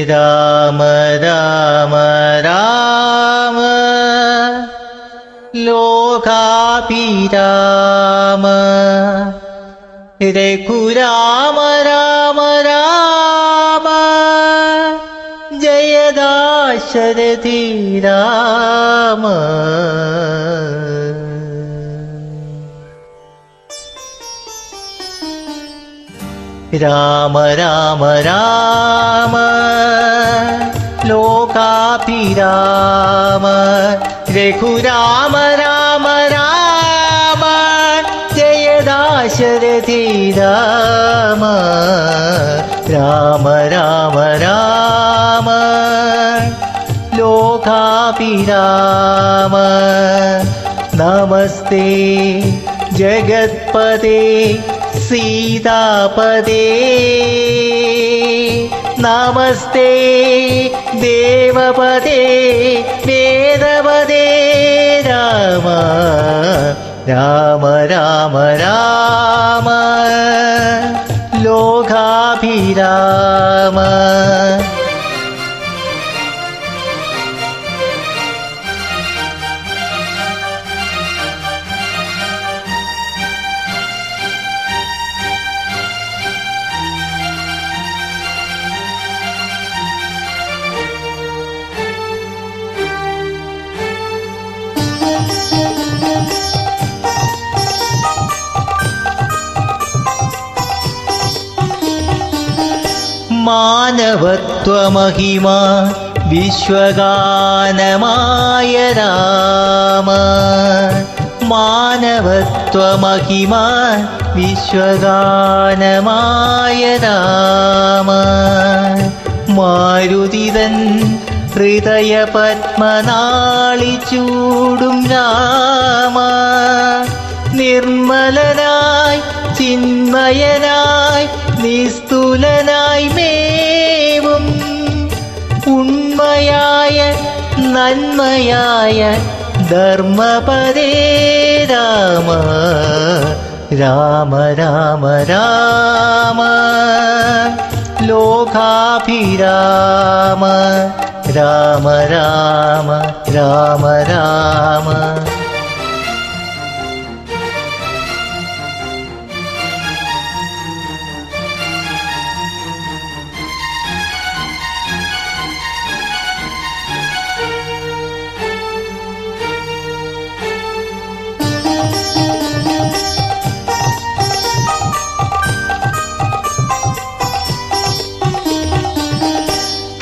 രാമ രാമ രാമ. ലോകാഭിരാമ. രഘുരാമ രാമ രാമ. ജയദാശരഥി രാമ. राम राम राम। लोकापि राम। रेखु राम राम राम। जयदाशरथि राम। राम राम राम। लोकापि राम। नमस्ते जगत्पते सीतापदे। नमस्ते देवपदे वेदपदे। राम राम राम राम। लोकाभिराम। മാനവത്വമഹിമ വിശ്വഗാനമായ രാമ. മാനവത്വമഹിമ വിശ്വഗാനമായ രാമ. മാരുതിതൻ ഹൃദയ പത്മനാളി ചൂടും രാമ. നിർമ്മലനായി ചിന്മയനായി നിസ്തുലനായി നന്മയായ ധർമ്മപദേ രാമ. രാമ രാമ രാമ. ലോകാഭിരാമ. രാമ രാമ രാമ രാമ.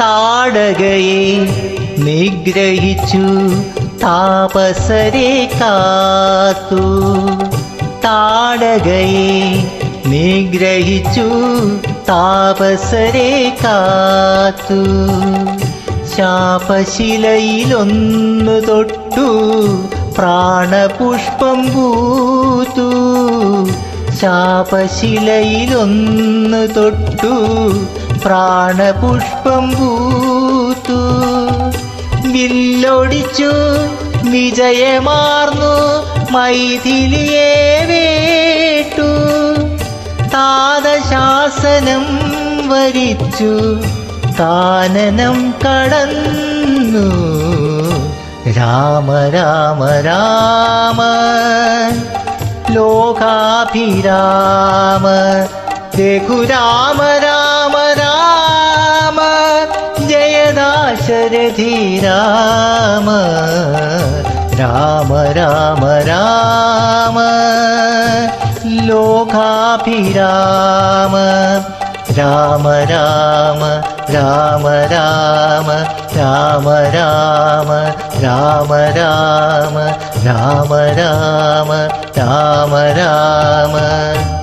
താടകയെ നിഗ്രഹിച്ചു താപസരെ കാത്തു. താടകയെ നിഗ്രഹിച്ചു താപസരെ കാത്തു. ശാപശിലയിലൊന്നു തൊട്ടു പ്രാണപുഷ്പം പൂത്തു. ശാപശിലയിലൊന്നു തൊട്ടു പ്രാണപുഷ്പം പൂത്തു. വില്ലൊടിച്ചു വിജയമാർന്നു മൈഥിലിയെ വേട്ടു. താതശാസനം വരിച്ചു കാനനം കടന്നു. രാമ രാമ രാമ. ലോകാഭിരാമ രഘുരാമ രാമ. ജയദാശരഥി രാമ രാമ രാമ രാമ. ലോകാഭിരാമ. രാമ രാമ രാമ രാമ. രാമ രാമ രാമ രാമ. രാമ രാമ രാമ രാമ.